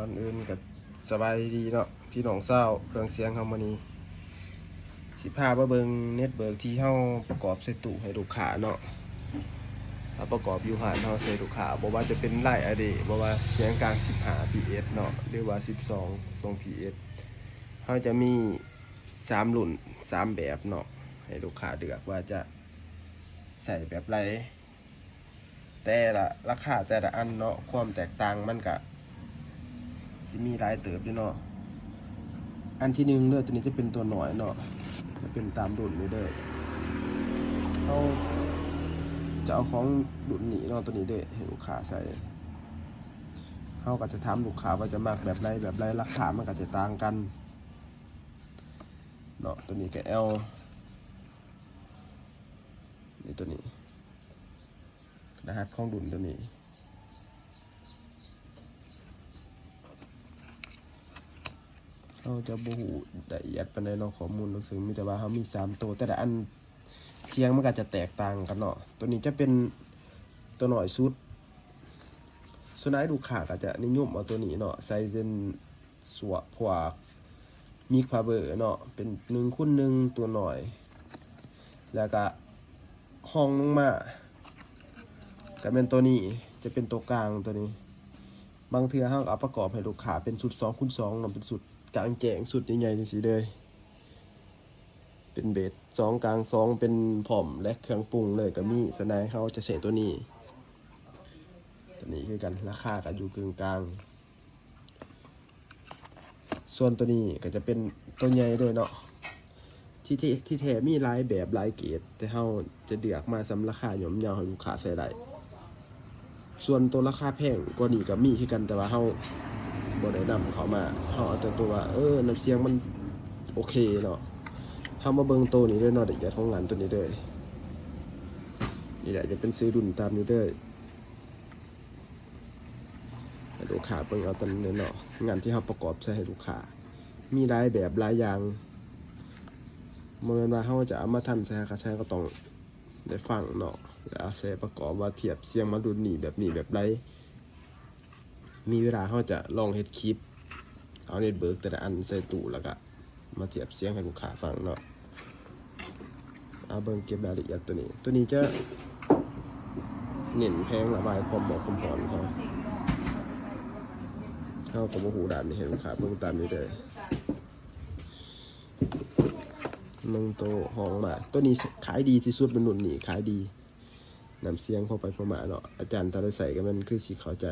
ก่อนอื่นก็สบายดีเนาะพี่น้องเศร้าเครื่องเสียงเฮามื้อนี้สิพามาเบิงเน็ตเบิร์กที่เฮาประกอบใส่ตู้ให้ลูกค้าเนาะถ้าประกอบอยู่หานเฮาใส่ลูกค้าบ่ว่าจะเป็นไลน์อเดบ่ว่าเสียงกลาง15 PS เนาะหรือว่า 12ทรง PS เฮาจะมีสามรุ่นสามแบบเนาะให้ลูกค้าเลือกว่าจะใส่แบบไรแต่ละราคาแต่ละอันเนาะความแตกต่างมันก็ สิมีลายเติบอยู่เนาะ อันที่หนึ่งเด้อตัวนี้จะเป็นตัวหน่อยเนาะ จะเป็นตามรุ่นนี้เด้อเขาจะเอาของรุ่นนี้เนาะตัวนี้เด้อให้ลูกค้าใส่เขาก็จะถามลูกค้าว่าจะมากแบบไรแบบไรราคามันก็จะต่างกันเนาะตัวนี้ก็ L นี่ตัวนี้รหัสของดุนตัวนี้ เขาจะบูหูละเอียดปานใดเนาะข้อมูลรู้สึกมีแต่ว่าเขามีสามตัวแต่ละอันเสียงมันก็จะแตกต่างกันเนาะตัวนี้จะเป็นตัวหน่อยสุดส่วนไหนลูกค้าก็จะนิยมเอาตัวนี้เนาะใส่เป็นสวะพวกมิกพาเบอร์เนาะเป็นหนึ่งคูณหนึ่งตัวหน่อย แล้วก็ห้องลงมาก็เป็นตัวนี้จะเป็นตัวกลางตัวนี้ บางเทือเราเอาประกอบให้ลูกค้าเป็นสุดสองคูณสองเนาะเป็นสุด ลางแจงสุดใหญ่ๆจังซี่เลย เป็นเบสสองกลางสองเป็นผอมและเครื่องปรุงเลยก็มีสนไหนเขาจะใส่ตัวนี้ ตัวนี้คือกันราคาก็อยู่กึ่งกลาง ส่วนตัวนี้ก็จะเป็นตัวใหญ่ด้วยเนาะที่ที่ที่แท้มีหลายแบบหลายเกรดแต่เฮาจะเดือกมาสำราคาหย่อมเยาวให้ลูกค้าใส่ได้ส่วนตัวราคาแพงกว่านี้ก็มีคือกันแต่ว่าเฮา บ่ได้นำเขามาเฮาเอาแต่ตัวว่าเออน้ำเสียงมันโอเคเนาะเฮามาเบิ่งตัวนี้ด้วยเนาะละเอียดของงานตัวนี้เด้อนี่แหละจะเป็นซื้อรุ่นตามนี้เด้อให้ลูกค้าเบิ่งเอาตอนนี้เนาะงานที่เฮาประกอบใส่ให้ลูกค้ามีหลายแบบหลายอย่างเมื่อมาเขาจะเอามาทันใช้กระใช้ก็ต้องได้ฟังเนาะแล้วเอาใช้ประกอบว่าเทียบเสียงมาดูนี่แบบนี้แบบไร มีเวลาเขาจะลองเฮ็ดคลิป เอาเน็ตเบิร์กแต่ละอันใส่ตู้แล้วก็มาเทียบเสียงให้ลูกค้าฟังเนาะเอาเบิ่งเก็บรายละเอียดตัวนี้ ตัวนี้จะเน้นแพงระบายความหมาะความพอนเขาเขาก็บ่หูด้านนี้ให้ลูกค้าเบิ่งตามนี้เลยหนึ่งตัวห้องมาตัวนี้ขายดีที่สุดเป็นหนุนนี่ขายดีนำเสียงเข้าไปประมาเนาะอาจารย์ตาได้ใส่กันมันคือสีเข้าใจ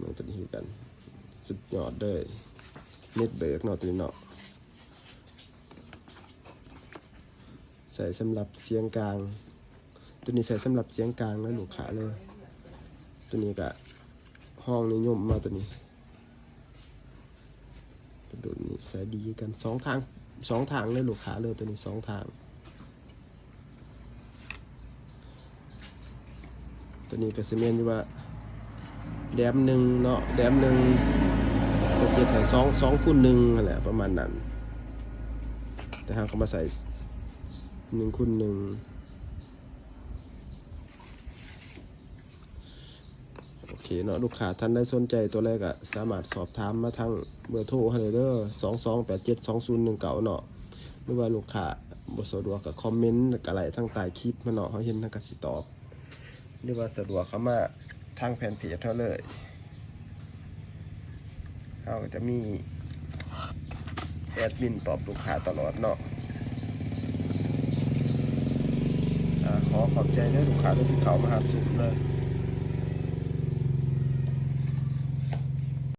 มันตัวนี้กัน สุดยอดเลยเน็ตเบรกเนาะตัวนี้เนาะใส่สำหรับเสียงกลาง ตัวนี้ใส่สำหรับเสียงกลางแล้วลูกค้าเลย ตัวนี้ก็ห้องนิยมมาตัวนี้กระโดดนี่ใส่ดีกันสองทางสองทางเลยลูกค้าเลยตัวนี้สองทาง ตัวนี้ก็ซีเมนอยู่ว่า แดมหนึ่งเนาะแดมหนึ่งก็เจ็ดให้สองสองคูณหนึ่งแหละประมาณนั้น แต่หากเขามาใส่หนึ่งคูณหนึ่งโอเคเนาะลูกค้าท่านได้สนใจตัวแรกอะสามารถสอบถามมาทางเบอร์โทรให้เลยเด้อสองสองแปดเจ็ดสองศูนย์หนึ่งเก่าเนาะหรือว่าลูกค้าบสะดวกกับคอมเมนต์อะไรทั้งใต้คลิปมาเนาะเขาเห็นทางกสิตอบหรือว่าสะดวกเข้ามา ทางแผนเพจเท่าเลยเขาจะมีแอดมินตอบลูกค้าตลอดเนาะขอขอบใจเด้อลูกค้าที่เขามาหาสุดเลย